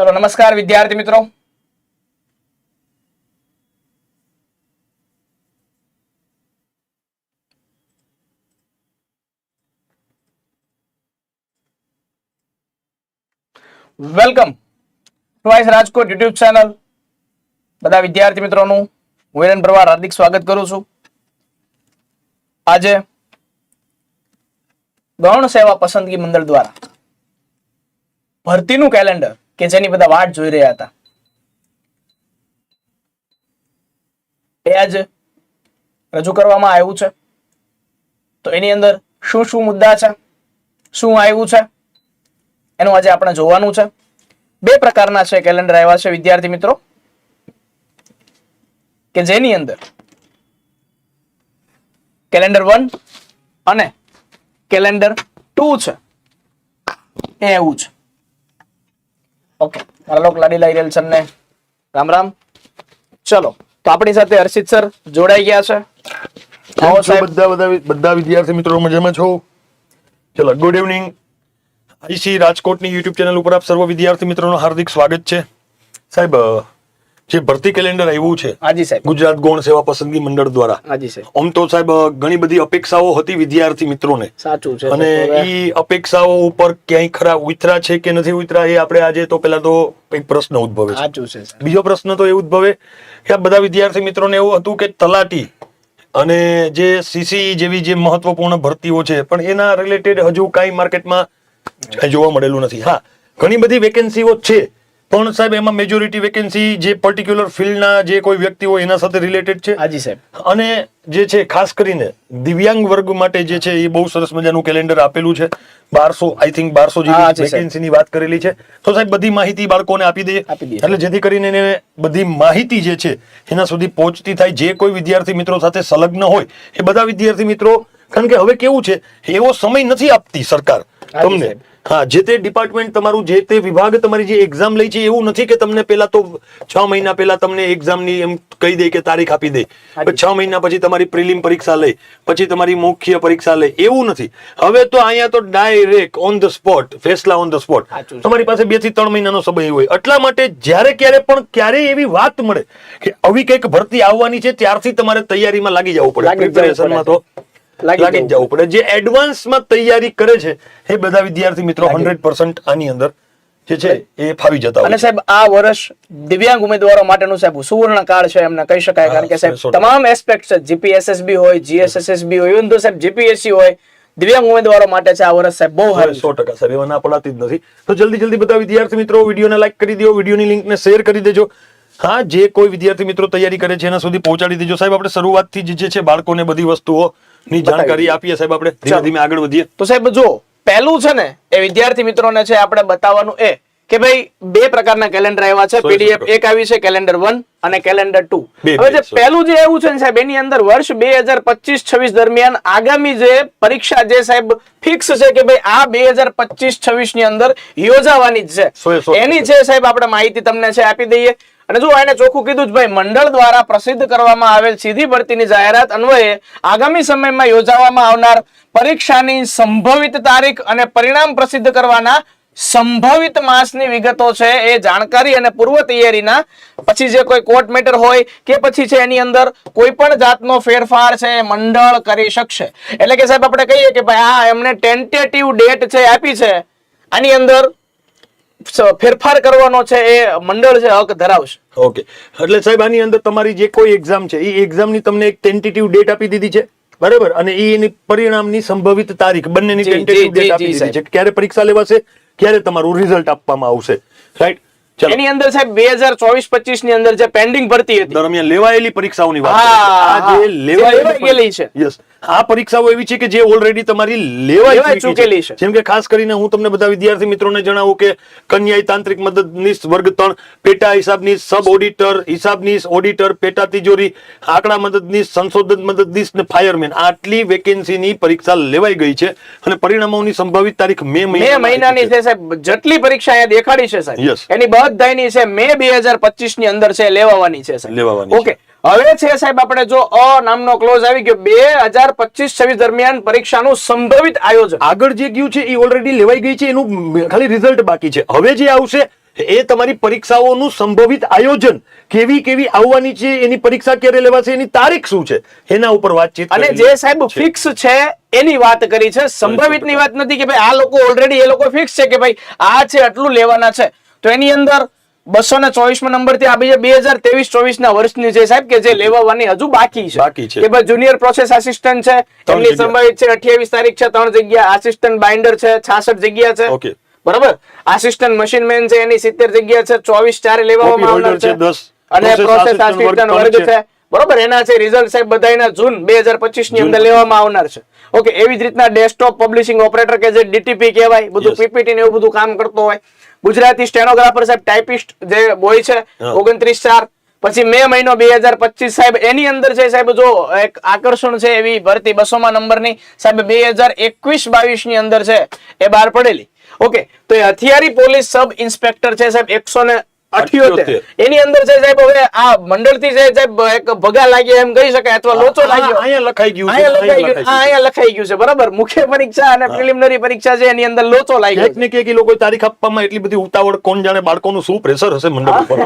ચલો, નમસ્કાર વિદ્યાર્થી મિત્રો. Welcome twice Rajkot YouTube channel બધા વિદ્યાર્થી મિત્રોનું હું હિરેન હાર્દિક સ્વાગત કરું છું. આજે ગૌણ સેવા પસંદગી મંડળ દ્વારા ભરતીનું કેલેન્ડર કે જેની બધા વાટ જોઈ રહ્યા હતા. એ આજે રજૂ કરવામાં આવ્યું છે. તો એની અંદર શું શું મુદ્દા છે? શું આવ્યું છે? એનું આજે આપણે જોવાનું છે. બે પ્રકારના છે કેલેન્ડર આવ્યા છે, વિદ્યાર્થી મિત્રો. કે જેની અંદર કેલેન્ડર વન અને કેલેન્ડર ટુ છે. એવું છે. ઓકે મારા લોક લાડીલા છે ને રામ રામ. ચલો તો આપણી સાથે હર્ષિત સર જોડાઈ ગયા છે. આવો સાહેબ. બધા બધા બધા વિદ્યાર્થી મિત્રો મજામાં છો? ચલો ગુડ ઇવનિંગ. આઈસી રાજકોટની યુટ્યુબ ચેનલ ઉપર આપ સર્વ વિદ્યાર્થી મિત્રોનું હાર્દિક સ્વાગત છે. સાહેબ જે ભરતી કેલેન્ડર આવ્યું છે હાજી સાહેબ. ગુજરાત ગૌણ સેવા પસંદગી મંડળ દ્વારા. હાજી સાહેબ. આમ તો સાહેબ ઘણી બધી અપેક્ષાઓ હતી વિદ્યાર્થી મિત્રોને. સાચું છે અને એ અપેક્ષાઓ ઉપર ક્યાંય ખરા ઉતરા છે કે નથી ઉતરા એ આપણે આજે તો પેલા તો એક પ્રશ્ન ઉદ્ભવે સાચું છે બીજો પ્રશ્ન તો એ ઉદ્ભવે કે આ બધા વિદ્યાર્થી મિત્રોને એવું હતું કે તલાટી અને જે સીસી જેવી જે મહત્વપૂર્ણ ભરતીઓ છે પણ એના રિલેટેડ હજુ કાંઈ માર્કેટમાં જોવા મળેલું નથી. હા ઘણી બધી વેકેન્સીઓ છે. પણ સાહેબ એમાં મેજોરિટી વેકેન્સી જે પર્ટિક્યુલર ફિલ્ડના જે કોઈ વ્યક્તિ હોય એના સાથે રિલેટેડ છે? હાજી સાહેબ. અને જે છે ખાસ કરીને દિવ્યાંગ વર્ગ માટે જે છે એ બહુ સરસ મજાનું કેલેન્ડર આપેલું છે. બારસો આઈ થિંક બારસો જેવી વેકેન્સીની વાત કરેલી છે. તો સાહેબ બધી માહિતી બાળકોને આપી દઈએ. એટલે જેથી કરીને એને બધી માહિતી જે છે એના સુધી પહોંચતી થાય. જે કોઈ વિદ્યાર્થી મિત્રો સાથે સંલગ્ન હોય એ બધા વિદ્યાર્થી મિત્રો કારણ કે હવે કેવું છે એવો સમય નથી આપતી સરકાર તમને. હા જે તે ડિપાર્ટમેન્ટ તમારું જે તે વિભાગ તમારી જે એક્ઝામ લઈ છે એવું નથી કે તમને પેલા તો છ મહિના પહેલા તમને એક્ઝામની એમ કહી દે કે તારીખ આપી દે. છ મહિના પછી તમારી પ્રિલિમ પરીક્ષા લે પછી તમારી મુખ્ય પરીક્ષા લે એવું નથી. હવે તો અહીંયા તો ડાયરેક્ટ ઓન ધ સ્પોટ ફેસલા ઓન ધ સ્પોટ તમારી પાસે બેથી ત્રણ મહિનાનો સમય હોય. એટલા માટે જ્યારે ક્યારે પણ ક્યારેય એવી વાત મળે કે આવી કંઈક ભરતી આવવાની છે ત્યારથી તમારે તૈયારીમાં લાગી જવું પડે પ્રિપેરેશનમાં તો. લાગી જવું પડે. જે એડવાન્સમાં તૈયારી કરે છે એ બધા વિદ્યાર્થી મિત્રો હંડ્રેડ પર્સન્ટ આની અંદર જે છે એ ફાવી જતા અને સાહેબ આ વર્ષ દિવ્યાંગ ઉમેદવારો માટેનું સાહેબ સુવર્ણ કાળ છે એમને કહી શકાય કારણ કે સાહેબ તમામ એસ્પેક્ટ છે. જીપીએસએસબી હોય જીએસએસએસબી હોય ઇવન તો સાહેબ જીપીએસસી હોય દિવ્યાંગ ઉમેદવારો માટે છે આ વર્ષ સાહેબ બહુ સારું સો ટકા સાહેબ એમાં ના પડાતી જ નથી. તો જલ્દી જલ્દી બધા વિદ્યાર્થી મિત્રો વિડીયોને લાઈક કરી દો વિડીયોની લિંકને શેર કરી દેજો. હા જે કોઈ વિદ્યાર્થી મિત્રો તૈયારી કરે છે એના સુધી પહોંચાડી દેજો. સાહેબ આપણે શરૂઆતથી જ જે છે બાળકોને બધી વસ્તુઓની જાણકારી આપીએ સાહેબ આપણે. ધીમે ધીમે આગળ વધીએ. તો સાહેબ જો પહેલું છે ને એ વિદ્યાર્થી મિત્રોને છે આપણે બતાવવાનું એ કે ભાઈ બે પ્રકારના કેલેન્ડર આવ્યા છે. પીડીએફ એક આવી છે કેલેન્ડર વન અને કેલેન્ડર ટુ હવે જે પહેલું જે એવું છે ને સાહેબ એની અંદર વર્ષ બે હજાર પચીસ છવ્વીસ દરમિયાન આગામી જે પરીક્ષા જે સાહેબ ફિક્સ છે કે ભાઈ આ બે હજાર પચીસ છવ્વીસની અંદર યોજાવાની જ છે. એની છે સાહેબ આપણે માહિતી તમને છે આપી દઈએ. અને જો એને ચોખ્ખું કીધું જ ભાઈ, મંડળ દ્વારા પ્રસિદ્ધ કરવામાં આવેલ સીધી ભરતીની જાહેરાત અન્વયે આગામી સમયમાં યોજાવામાં આવનાર પરીક્ષાની સંભવિત તારીખ અને પરિણામ પ્રસિદ્ધ કરવાના સંભવિત માસની વિગતો છે એ જાણકારી અને પૂર્વ તૈયારીના. પછી જે કોઈ કોર્ટ મેટર હોય કે પછી છે એની અંદર કોઈ પણ જાતનો ફેરફાર છે, મંડળ કરી શકશે. એટલે કે સાહેબ, આપણે કહીએ કે ભાઈ, આ એમને ટેન્ટેટિવ ડેટ છે, આપી છે. આની અંદર ફેરફાર કરવાનો છે એ મંડળ છે હક ધરાવશે. ઓકે. એટલે સાહેબ આની અંદર તમારી જે કોઈ એક્ઝામ છે એ એક્ઝામની તમને એક ટેન્ટેટિવ ડેટ આપી દીધી છે? બરાબર? અને એની પરિણામની સંભવિત તારીખ બંનેની ટેન્ટેટિવ ડેટ આપી દીધી છે. ક્યારે પરીક્ષા લેવાશે? ક્યારે તમારું રિઝલ્ટ આપવામાં આવશે? રાઈટ એની અંદર સાહેબ બે હજાર ચોવીસ પચીસની અંદર જે પેન્ડિંગ ભરતી હતી. દરમિયાન લેવાયેલી પરીક્ષાઓની વાત આ જે લેવાયેલી છે. Yes. આ પરીક્ષાઓ એવી છે કે જે ઓલરેડી તમારી લેવાઈ ચૂકેલી છે. જેમ કે ખાસ કરીને હું તમને બધા વિદ્યાર્થી મિત્રોને જણાવું કે કન્યાઈ તાંત્રિક મદદનીશ વર્ગ ત્રણ પેટા હિસાબનીશ સબ ઓડિટર હિસાબનીશ ઓડિટર પેટા તિજોરી આંકડા મદદનીશ સંશોધન મદદનીશ ને ફાયરમેન આટલી વેકેન્સીની પરીક્ષા લેવાઈ ગઈ છે અને પરિણામોની સંભવિત તારીખ મે મે મહિનાની છે. સાહેબ. જેટલી પરીક્ષા અહીંયા દેખાડી છે સાહેબ. એની બધાની છે મે બે હજાર પચીસની અંદર છે લેવાવાની છે સાહેબ. લેવાવાની ઓકે હવે છે સાહેબ આપણે જો અ નામનો ક્લોઝ આવી ગયો. બે હજાર પચીસ છવ્વીસ દરમિયાન પરીક્ષાનું સંભવિત આયોજન. આગળ જે ગયું છે એ ઓલરેડી લેવાઈ ગઈ છે એનું ખાલી રિઝલ્ટ બાકી છે. હવે જે આવશે એ તમારી પરીક્ષાઓનું સંભવિત આયોજન કેવી કેવી આવવાની છે એની પરીક્ષા ક્યારે લેવાશે એની તારીખ શું છે એના ઉપર વાતચીત અને જે સાહેબ ફિક્સ છે એની વાત કરી છે. સંભવિતની વાત નથી કે ભાઈ આ લોકો ઓલરેડી એ લોકો ફિક્સ છે કે ભાઈ આ છે આટલું લેવાના છે. તો એની અંદર બસો ને ચોવીસમાં નંબરથી આ છે બે હજાર ત્રેવીસ ચોવીસ ના વર્ષની છે સાહેબ કે જે લેવાની હજુ બાકી છે. બાકી છે. કે જુનિયર પ્રોસેસ આસિસ્ટન્ટ છે એમની સંભવિત છે અઠ્યાવીસ તારીખ છે ત્રણ જગ્યા. આસિસ્ટન્ટ બાઇન્ડર છે છાસઠ જગ્યા છે. ઓકે બરાબર? આસિસ્ટન્ટ મશીન મેન છે એની સિત્તેર જગ્યા છે ચોવીસ ચારે લેવામાં આવનાર છે, અને પ્રોસેસ આસિસ્ટન્ટ વર્ગ છે. બરોબર? એના છે રિઝલ્ટ સાહેબ બધાના જૂન બે હજાર પચીસની અંદર લેવામાં આવનાર છે. ઓકે એવી જ રીતના ડેસ્કટોપ પબ્લિશિંગ ઓપરેટર કે જે ડીટીપી કહેવાય બધું. પીપીટી ને એવું બધું કામ કરતો હોય. ગુજરાતી સ્ટેનોગ્રાફર સાહેબ ટાઈપિસ્ટ જે બોય છે ઓગણત્રીસ ચાર. પછી મે મહિનો બે હજાર પચીસ સાહેબ એની અંદર છે સાહેબ જો એક આકર્ષણ છે એવી ભરતી બસો માં નંબરની સાહેબ બે હજાર એકવીસ બાવીસની અંદર છે એ બહાર પડેલી. ઓકે તો એ હથિયારી પોલીસ સબ ઇન્સ્પેક્ટર છે સાહેબ એકસો ને અઠ્યોતેર. એની અંદર છે સાહેબ હવે આ મંડળથી સાહેબ એક ભગા લાગ્યા એમ કહી શકાય અથવા લોચો લાગ્યો. અહીંયા લખાઈ ગયું અહીંયા લખાઈ ગયું અહીંયા લખાઈ ગયું છે બરાબર? મુખ્ય પરીક્ષા અને પ્રિલિમિનરી પરીક્ષા છે એની અંદર લોચો લાગ્યો ક્યાંક ને કે એ લોકો તારીખ આપવામાં એટલી બધી ઉતાવળ કોણ જાણે બાળકોનું શું પ્રેશર હશે મંડળ ઉપર.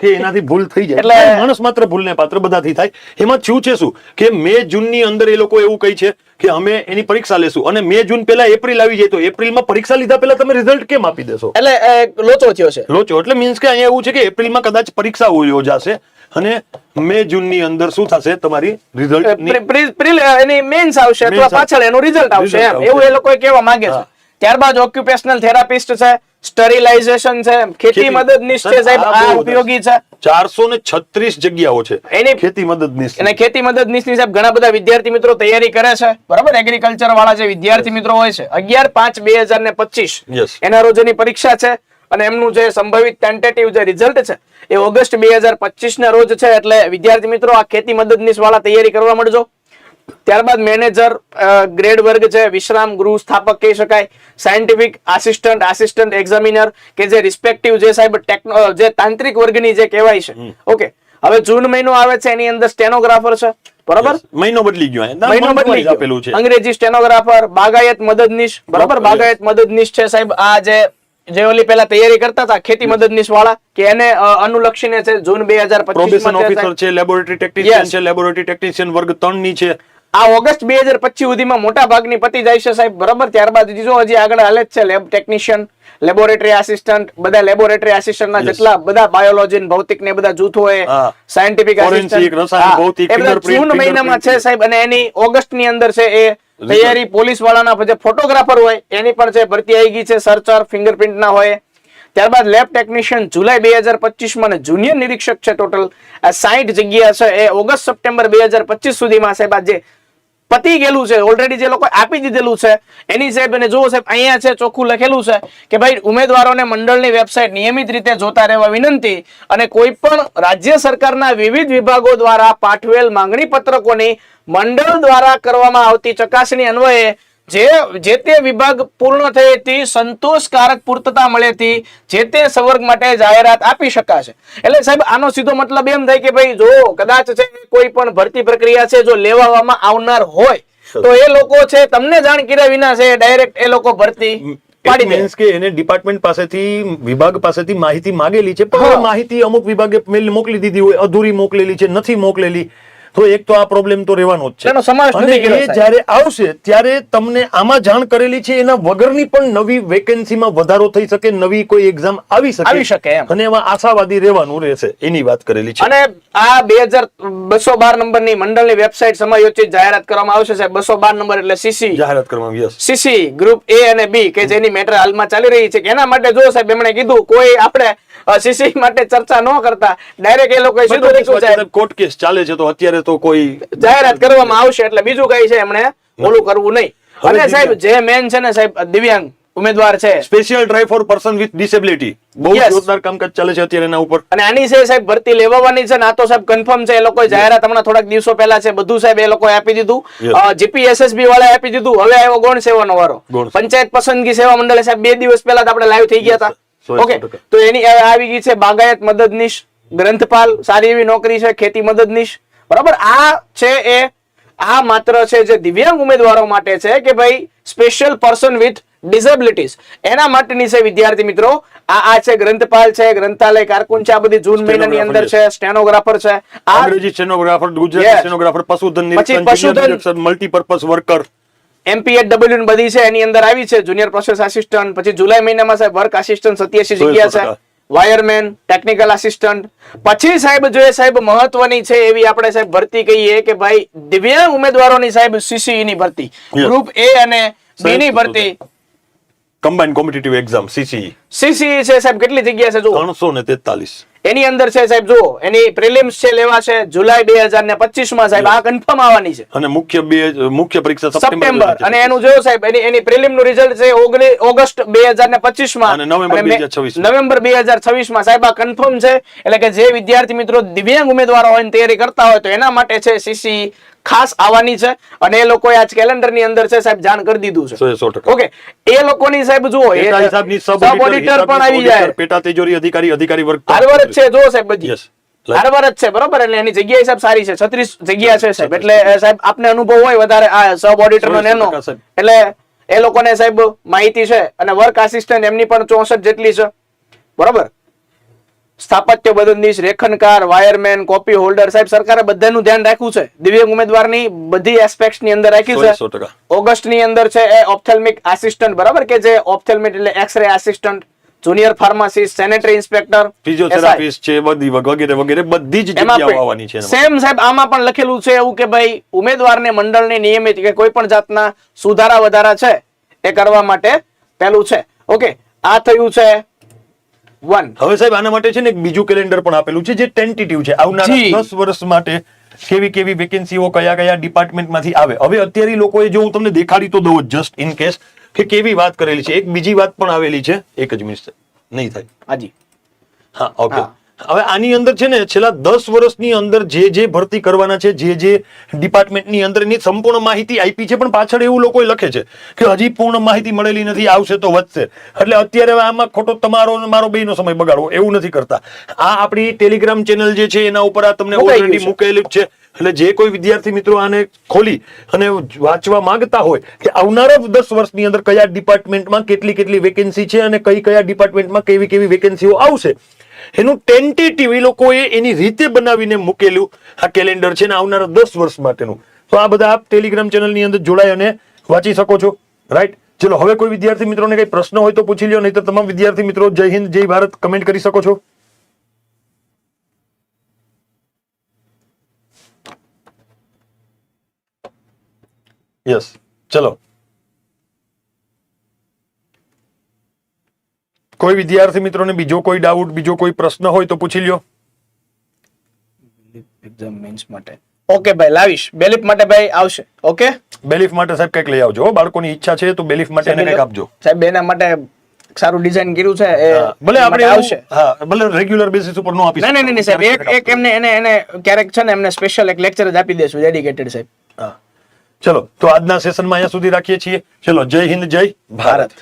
કે એનાથી ભૂલ થઈ જાય. એટલે- એટલે માણસ માત્ર ભૂલને પાત્ર બધાથી થાય. એમાં થયું છે શું? કે મે જૂનની અંદર એ લોકો એવું કહી છે કે અમે એની પરીક્ષા લેશું. અને મે જૂન પહેલા એપ્રિલ આવી જાય તો એપ્રિલમાં પરીક્ષા લીધા પહેલા તમે રિઝલ્ટ કેમ આપી દેશો? એટલે લોચો થયો છે. લોચો. એટલે મીન્સ કે અહીંયા એવું છે કે એપ્રિલમાં કદાચ પરીક્ષા યોજાશે અને મે જૂનની અંદર શું થશે? તમારી રિઝલ્ટ એની મેન્સ આવશે અથવા પાછળ એનું રિઝલ્ટ આવશે. એવું એ લોકો કહેવા માંગે છે. ત્યારબાદ ઓક્યુપેશનલ થેરાપિસ્ટ છે સ્ટરીલાઇઝેશન છે. ખેતી મદદ છે સાહેબ આ ઉપયોગી છે. ચારસો ને છત્રીસ જગ્યાઓ છે. એની- ખેતી મદદનીશ અને ખેતી મદદનીશની સાહેબ ઘણા બધા વિદ્યાર્થી મિત્રો તૈયારી કરે છે. બરાબર? એગ્રીકલ્ચર વાળા જે વિદ્યાર્થી મિત્રો હોય છે અગિયાર પાંચ બે હજાર ને પચીસ. Yes. એના રોજ એની પરીક્ષા છે અને એમનું જે સંભવિત ટેન્ટેટિવ જે રિઝલ્ટ છે એ ઓગસ્ટ બે હજાર પચીસ ના રોજ છે. એટલે વિદ્યાર્થી મિત્રો આ ખેતી મદદનીશ વાળા તૈયારી કરવા મળજો. ત્યારબાદ મેનેજર ગ્રેડ વર્ગ છે વિશ્રામ ગૃહ સ્થાપક કહી શકાય સાયન્ટિફિક આસિસ્ટન્ટ આસિસ્ટન્ટ એક્ઝામિનર કે જે રિસ્પેક્ટિવ જે સાહેબ ટેકનો જે તાંત્રિક વર્ગની જે કહેવાય છે. ઓકે હવે જૂન મહિનો આવે છે એની અંદર સ્ટેનોગ્રાફર છે બરાબર? મહિનો બદલી ગયો મહિનો બદલી આપેલું છે. અંગ્રેજી સ્ટેનોગ્રાફર બાગાયત મદદનીશ બરાબર? બાગાયત મદદનીશ છે સાહેબ આ જે જે ઓલી પેલા તૈયારી કરતા હતા ખેતી મદદનીશ વાળા કે એને અનુલક્ષીને છે જૂન બે હજાર પચીસ ઓફિસર છે લેબોરેટરી ટેકનિશિયન છે લેબોરેટરી ટેકનિશિયન વર્ગ ત્રણની છે. આ ઓગસ્ટ બે હજાર પચીસ સુધીમાં મોટા ભાગની પતી જાય છે સાહેબ બરાબર? ત્યારબાદ જો હજી આગળ હાલે જ છે લેબ ટેકનિશિયન લેબોરેટરી આસિસ્ટન્ટ બધા લેબોરેટરી આસિસ્ટન્ટ ના જેટલા બધા બાયોલોજી ભૌતિક ને બધા જૂથો હોય સાયન્ટિફિક જૂન મહિનામાં છે સાહેબ અને એની ઓગસ્ટની અંદર છે એ તૈયારી પોલીસ વાળાના જે ફોટોગ્રાફર હોય એની પણ છે ભરતી આવી ગઈ છે સર્ચર ફિંગરપ્રિન્ટ ના હોય. ત્યારબાદ લેબ ટેકનિશિયન જુલાઈ બે હજાર પચીસમાં અને જુનિયર નિરીક્ષક છે ટોટલ આ સાઠ જગ્યા છે એ ઓગસ્ટ સપ્ટેમ્બર બે હજાર પચીસ સુધીમાં સાહેબ આજે પતી ગયેલું છે ઓલરેડી જે લોકો આપી દીધેલું છે, એની સાહેબ અને જુઓ સાહેબ, અહીંયા છે, ચોખ્ખું લખેલું છે કે ભાઈ ઉમેદવારોને મંડળની વેબસાઇટ નિયમિત રીતે જોતા રહેવા વિનંતી અને કોઈ પણ રાજ્ય સરકારના વિવિધ વિભાગો દ્વારા પાઠવેલ માંગણી પત્રકોની મંડળ દ્વારા કરવામાં આવતી ચકાસણી અન્વયે જે જે તે વિભાગ પૂર્ણ થયેથી સંતોષકારક પૂર્તતા મળેથી જે તે સંવર્ગ માટે જાહેરાત આપી શકાશે. એટલે સાહેબ આનો સીધો મતલબ એમ થાય કે ભાઈ જો કદાચ છે કોઈ પણ ભરતી પ્રક્રિયા છે જો લેવામાં આવનાર હોય તો એ લોકો છે તમને જાણ કર્યા વિના છે ડાયરેક્ટ એ લોકો ભરતી મીન્સ કે એને ડિપાર્ટમેન્ટ પાસેથી વિભાગ પાસેથી માહિતી માંગેલી છે પણ માહિતી અમુક વિભાગે મેલ મોકલી દીધી હોય અધૂરી મોકલેલી છે નથી મોકલેલી. તો એક તો આ પ્રોબ્લેમ તો રહેવાનો જ છે. સમાવેશ નથી કર્યો, એ જ્યારે આવશે ત્યારે તમને આમાં જાણ કરેલી છે એના વગરની પણ નવી વેકેન્સીમાં વધારો થઈ શકે નવી કોઈ એક્ઝામ આવી શકે. આવી શકે એમ. અને એમાં આશાવાદી રહેવાનું રહેશે એની વાત કરેલી છે. અને આ બે હજાર બસો બાર નંબરની મંડળની વેબસાઇટ સમયોચિત જાહેરાત કરવામાં આવશે સાહેબ. બસો બાર નંબર એટલે સીસી જાહેરાત કરવામાં યસ સીસી ગ્રુપ એ અને બી કે જેની મેટર હાલમાં ચાલી રહી છે કે એના માટે જો સાહેબ એમણે કીધું કોઈ આપણે સીસી માટે ચર્ચા ન કરતા ડાયરેક્ટ એ લોકો સીધું કોર્ટ કેસ ચાલે છે તો અત્યારે તો કોઈ જાહેરાત કરવામાં આવશે એટલે બીજું કઈ છે એમણે ઓલું કરવું નહીં. અને સાહેબ જે મેન છે ને સાહેબ દિવ્યાંગ ઉમેદવાર છે. Special drive for person with disability બહુ જોરદાર કામકાજ ચાલે છે અત્યારે એના ઉપર. અને આની છે સાહેબ ભરતી લેવાવાની છે ના તો સાહેબ કન્ફર્મ છે એ લોકો જાહેરાત હમણાં થોડાક દિવસો પહેલા છે બધું સાહેબ એ લોકોએ આપી દીધું. જીપીએસએસબી વાળાએ આપી દીધું. હવે આવ્યો ગૌણ સેવાનો વારો. પંચાયત પસંદગી સેવા મંડળે સાહેબ બે દિવસ પહેલા તો આપણે લાઈવ થઈ ગયા હતા. ઓકે તો એની આવી ગઈ છે બાગાયત મદદનીશ ગ્રંથપાલ. સારી એવી નોકરી છે ખેતી મદદનીશ. બરાબર? આ છે એ આ માત્ર છે જે દિવ્યાંગ ઉમેદવારો માટે છે કે ભાઈ સ્પેશિયલ પર્સન વિથ ડિસેબિલિટીઝ એના માટેની છે વિદ્યાર્થી મિત્રો આ આ છે ગ્રંથપાલ છે ગ્રંથાલય કારકુન છે આ બધી જૂન મહિનાની અંદર છે. સ્ટેનોગ્રાફર છે. આ અંગ્રેજી સ્ટેનોગ્રાફર ગુજરાતી સ્ટેનોગ્રાફર પશુધન નિરીક્ષણ મલ્ટીપર્પઝ વર્કર એમપીએડબલ્યુ બધી છે એની અંદર આવી છે જુનિયર પ્રોસેસ આસિસ્ટન્ટ પછી જુલાઈ મહિનામાં સાહેબ વર્ક આસિસ્ટન્ટ સત્યાસી જગ્યા છે. વાયરમેન ટેકનિકલ આસિસ્ટન્ટ પછી સાહેબ જો એ સાહેબ મહત્વની છે એવી આપણે સાહેબ ભરતી કહીએ કે ભાઈ દિવ્યાંગ ઉમેદવારોની સાહેબ સીસીઈ ની ભરતી. ગ્રુપ એ અને બી ની ભરતી. Combined competitive exam CCE CCE છે સાહેબ કેટલી જગ્યા છે જો ત્રણસો ને તેતાલીસ. એની અંદર છે સાહેબ જુઓ એની પ્રિલિમ્સ છે લેવા છે જુલાઈ બે હજાર ને પચીસમાં સાહેબ આ કન્ફર્મ આવવાની છે. અને મુખ્ય બે મુખ્ય પરીક્ષા સપ્ટેમ્બર અને એનું જોયો સાહેબ એની એની પ્રિલિમનું રિઝલ્ટ છે ઓગસ્ટ બે હજાર ને પચીસમાં અને નવેમ્બર અને મે- 2026 નવેમ્બર બે હજાર છવ્વીસમાં સાહેબ આ કન્ફર્મ છે. એટલે કે જે વિદ્યાર્થી મિત્રો દિવ્યાંગ ઉમેદવારો હોય તૈયારી કરતા હોય તો એના માટે છે સીસી ખાસ આવવાની છે અને એ લોકોએ આજ કેલેન્ડરની અંદર છે સાહેબ જાણ કરી દીધું છે. એ ઓકે એ લોકોની સાહેબ જુઓ સબ ઓડિટર પણ આવી જાય. પેટા તિજોરી અધિકારી અધિકારી વર્ગ હારવાર જ છે જો સાહેબ બધી. બરાબર જ છે બરોબર? એટલે એની જગ્યા સાહેબ સારી છે છત્રીસ જગ્યા છે સાહેબ. એટલે સાહેબ આપને અનુભવ હોય વધારે આ સબ ઓડિટર નો એનો એટલે એ લોકોને સાહેબ માહિતી છે અને વર્ક આસિસ્ટન્ટ એમની પણ ચોસઠ જેટલી છે. બરોબર? સ્થાપત્ય બદનીશ રેખનકાર વાયરમેન કોપી હોલ્ડર સાહેબ સરકારે બધાનું ધ્યાન રાખ્યું છે. દિવ્યાંગ ઉમેદવારની બધી એસ્પેક્ટની અંદર રાખ્યું છે. ઓગસ્ટની અંદર છે એ ઓપ્થેલ્મિક આસિસ્ટન્ટ બરાબર કે જે ઓપ્થેલ્મિક એટલે X ray assistant junior pharmacist sanitary inspector physiotherapist છે બધી વગેરે વગેરે બધી જ જગ્યાઓ આવવાની છે. સેમ સાહેબ આમાં પણ લખેલું છે એવું કે ભાઈ ઉમેદવારને મંડળની નિયમિત કે કોઈ પણ જાતના સુધારા વધારા છે એ કરવા માટે પેલું છે. ઓકે આ થયું છે વન હવે સાહેબ આના માટે છે ને એક બીજું કેલેન્ડર પણ આપેલું છે જે ટેન્ટેટિવ છે. આવનારા. દસ વર્ષ માટે કેવી કેવી વેકેન્સીઓ કયા કયા ડિપાર્ટમેન્ટમાંથી આવે. હવે અત્યારે લોકોએ જો હું તમને દેખાડી તો દઉં જસ્ટ ઇન કેસ કે કેવી વાત કરેલી છે. એક બીજી વાત પણ આવેલી છે. એક જ મિનિટ નહીં થાય. હાજી હા ઓકે. હવે આની અંદર છે ને છેલ્લા દસ વર્ષની અંદર જે જે ભરતી કરવાના છે જે જે ડિપાર્ટમેન્ટની અંદર એની સંપૂર્ણ માહિતી આપી છે પણ પાછળ એવું લોકો લખે છે કે હજી પૂર્ણ માહિતી મળેલી નથી આવશે તો વધશે. એટલે અત્યારે હવે આમાં ખોટો તમારો મારો બેનો સમય બગાડવો એવું નથી કરતા. આ આપણી ટેલિગ્રામ ચેનલ જે છે એના ઉપર આ તમને ઓલરેડી. મૂકેલું જ છે. એટલે જે કોઈ વિદ્યાર્થી મિત્રો આને ખોલી અને વાંચવા માંગતા હોય કે આવનારા દસ વર્ષની અંદર કયા ડિપાર્ટમેન્ટમાં કેટલી કેટલી વેકેન્સી છે અને કઈ કયા ડિપાર્ટમેન્ટમાં કેવી કેવી વેકેન્સીઓ આવશે એનું ટેન્ટેટિવ એ લોકોએ એની રીતે બનાવીને મૂકેલું આ કેલેન્ડર છે ને આવનારા દસ વર્ષ માટેનું. તો આ બધા આપ ટેલિગ્રામ ચેનલની અંદર જોડાય અને વાંચી શકો છો. રાઈટ ચલો, હવે કોઈ વિદ્યાર્થી મિત્રોને કઈ પ્રશ્ન હોય તો પૂછી લ્યો નહીં તો તમામ વિદ્યાર્થી મિત્રો, જય હિન્દ, જય ભારત કમેન્ટ કરી શકો છો. યસ ચલો. કોઈ વિદ્યાર્થી મિત્રોને બીજો કોઈ ડાઉટ બીજો કોઈ પ્રશ્ન હોય તો પૂછી લ્યો. એક્ઝામ મેન્સ માટે. ઓકે ભાઈ લાવીશ. બેલીફ માટે ભાઈ આવશે. ઓકે બેલીફ માટે સાહેબ કંઈક લઈ આવજો હો. બાળકોની ઈચ્છા છે તો બેલીફ માટે એને કંઈક આપજો. સાહેબ એના માટે સારું ડિઝાઇન કર્યું છે એ ભલે આપણે આવશે આવશે. હા ભલે રેગ્યુલર બેસિસ ઉપર નો આપી નહીં નહીં નહીં સાહેબ એક એક એમને એને એને ક્યારેક છે ને એમને સ્પેશિયલ એક લેક્ચર જ આપી દેશું ડેડિકેટેડ સાહેબ. હા. ચલો તો આજના સેશનમાં અહીંયા સુધી રાખીએ છીએ. ચલો જય હિન્દ જય ભારત ભારત.